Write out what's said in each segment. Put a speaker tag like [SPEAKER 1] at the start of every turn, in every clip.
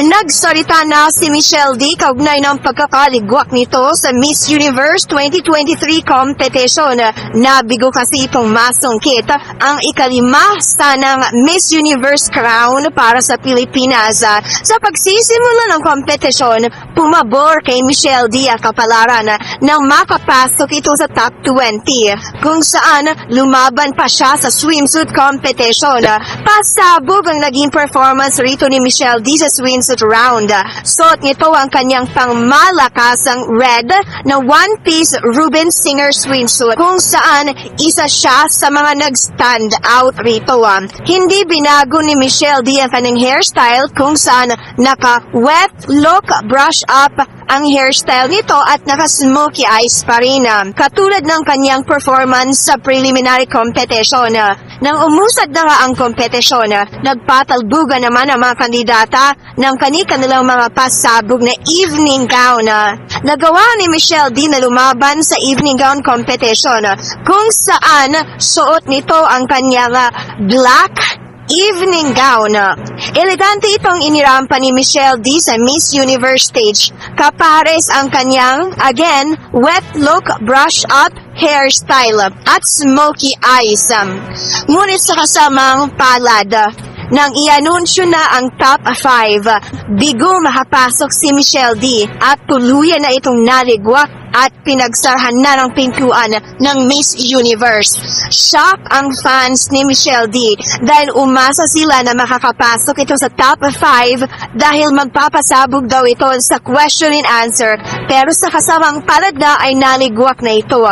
[SPEAKER 1] and Nagsalita na si Michelle D. kaugnay ng pagkakaligwak nito sa Miss Universe 2023 competition. Nabigo kasi itong masungkit ang ikalima sanang Miss Universe crown para sa Pilipinas. Sa pagsisimula ng kompetisyon, pumabor kay Michelle D. ang kapalaran nang makapasok ito sa top 20 kung saan lumaban pa siya sa swimsuit competition. Pasabog ang naging performance rito ni Michelle D sa swimsuit round. Suot nito ang kanyang pangmalakasang red na one-piece Ruben Singer swimsuit kung saan isa siya sa mga nag-stand out rito. Hindi binago ni Michelle D ang hairstyle kung saan naka-wet look brush up ang hairstyle nito at naka-smoky eyes pa rin. ah. Katulad ng kanyang performance sa preliminary competition. ah. Nang umusad na nga ang kompetisyon, ah, nagpatalbugan naman ang mga kandidata ng kani-kanilang mga pasabog na evening gown. ah. Nagawa ni Michelle D na lumaban sa evening gown competition kung saan suot nito ang kanyang black evening gown. Elegante itong inirampa ni Michelle D sa Miss Universe stage. Kapares ang kanyang, again, wet look brush up hairstyle at smoky eyes. Ngunit sa kasamang palad, nang i-anunsyo na ang top 5, bigo makapasok si Michelle D at tuluyan na itong naligwak at pinagsarhan na ng pintuan ng Miss Universe. Shock ang fans ni Michelle D dahil umasa sila na makakapasok ito sa top 5 dahil magpapasabog daw ito sa question and answer pero sa kasamang palad na ay naligwak na ito.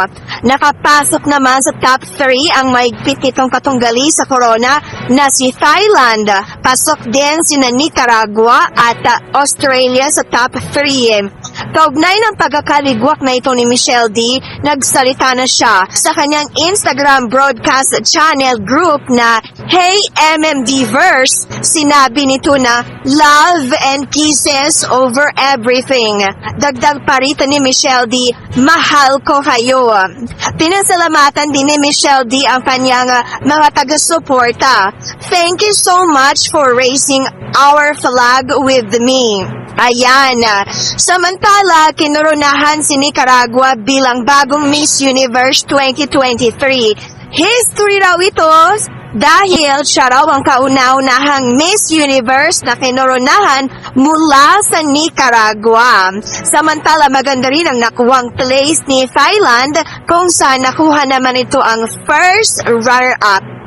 [SPEAKER 1] Nakapasok naman sa top 3 ang maigpit nitong katunggali sa corona na si Thailand. Pasok din si Nicaragua at uh, Australia sa top 3. Kaugnay ng pagkakaligwak na ito ni Michelle D, nagsalita na siya sa kanyang Instagram broadcast channel group na Hey MMDverse. Sinabi nito na love and kisses over everything. Dagdag pa rito ni Michelle D, mahal ko kayo. Pinasalamatan din ni Michelle D ang kanyang mga taga-suporta. Thank you so much for raising our flag with me. Ayan. Samantala, kinurunahan si Nicaragua bilang bagong Miss Universe 2023. History raw ito dahil siya raw ang kauna-unahang Miss Universe na kinurunahan mula sa Nicaragua. Samantala, maganda rin ang nakuwang place ni Thailand kung saan nakuha naman ito ang first runner-up.